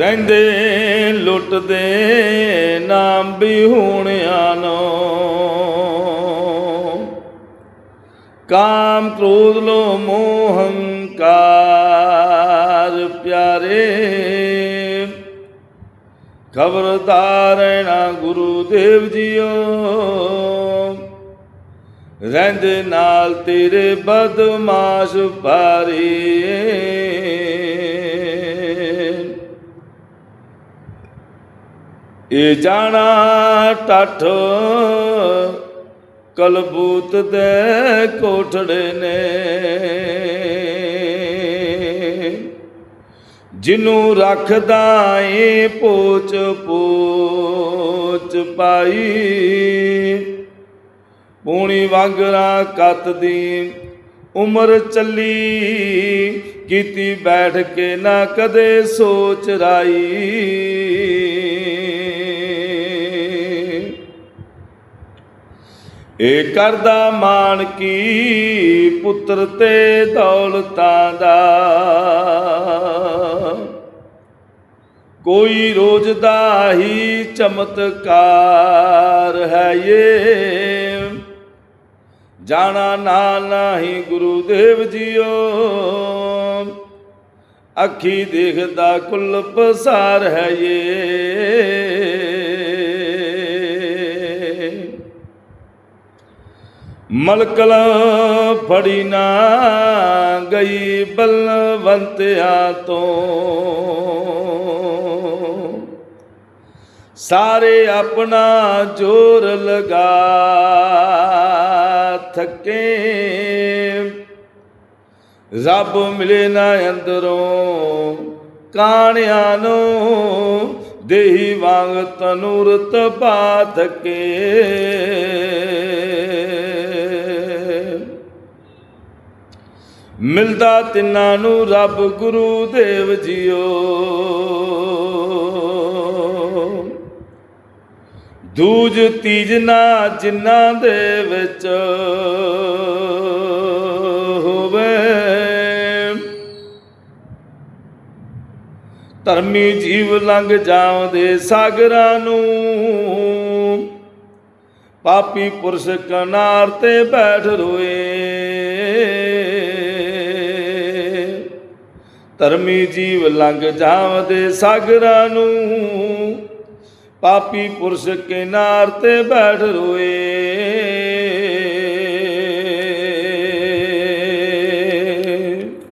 ਰਹਿੰਦੇ ਲੁੱਟਦੇ ਨਾਮ ਬਿਹੂਣਿਆਂ ਨੂੰ ਕਾਮ ਕ੍ਰੋਧ ਲੋ ਮੋਹ ਹੰਕਾਰ ਪਿਆਰੇ। ਖਬਰਦਾਰ ਰਹਿਣਾ ਗੁਰੂ ਦੇਵ ਜੀਓ। ਰਹਿੰਦੇ ਨਾਲ ਤੇਰੇ ਬਦਮਾਸ਼ ਭਾਰੀ। ਇਹ ਜਾਣਾ ਟੱਠ ਕਲਬੂਤ ਦੇ ਕੋਠੜੇ ਨੇ। ਜਿਨੂੰ ਰੱਖਦਾ ਏ ਪੋਚ ਪੋਚ ਪਾਈ। ਪੂਣੀ ਵਾਂਗਰਾ ਕੱਤ ਦੀ ਉਮਰ ਚੱਲੀ। ਕੀਤੀ ਬੈਠ ਕੇ ਨਾ ਕਦੇ ਸੋਚ ਰਾਈ। ਇਹ ਕਰਦਾ ਮਾਨ ਕੀ ਪੁੱਤਰ ਤੇ ਦੌਲਤਾਂ ਦਾ। ਕੋਈ ਰੋਜ਼ ਦਾ ਹੀ ਚਮਤਕਾਰ ਹੈ ਏ। ਜਾਣਾ ਨਾ ਨਹੀਂ ਗੁਰੂ ਦੇਵ ਜੀਓ। ਅੱਖੀ ਦੇਖਦਾ ਕੁੱਲ ਪਸਾਰ ਹੈ ਏ। ਮਲਕਲ ਫੜੀ ਨਾ ਗਈ ਬਲਵੰਤਿਆਂ ਤੋਂ। ਸਾਰੇ ਆਪਣਾ ਜੋਰ ਲਗਾ ਥੱਕੇ। ਰੱਬ ਮਿਲੇ ਨਾ ਅੰਦਰੋਂ, ਕਾਣਿਆਂ ਨੂੰ ਦੇਹੀ ਵਾਂਗ ਤਨੂਰ ਤਬਾ ਥਕੇ। ਮਿਲਦਾ ਤਿੰਨਾਂ ਨੂੰ ਰੱਬ ਗੁਰੂ ਦੇਵ ਜੀਓ। ਦੂਜ ਤੀਜ ਨਾ ਜਿਨ੍ਹਾਂ ਦੇ ਵਿੱਚ ਹੋਵੇ। ਧਰਮੀ ਜੀਵ ਲੰਘ ਜਾਉਂਦੇ ਸਾਗਰਾਂ ਨੂੰ। ਪਾਪੀ ਪੁਰਸ਼ ਕਨਾਰ ਤੇ ਬੈਠ ਰੋਏ। ਧਰਮੀ ਜੀਵ ਲੰਘ ਜਾਵਦੇ ਸਾਗਰਾਂ ਨੂੰ। ਪਾਪੀ ਪੁਰਸ਼ ਕਿਨਾਰ ਤੇ ਬੈਠ ਰੋਏ।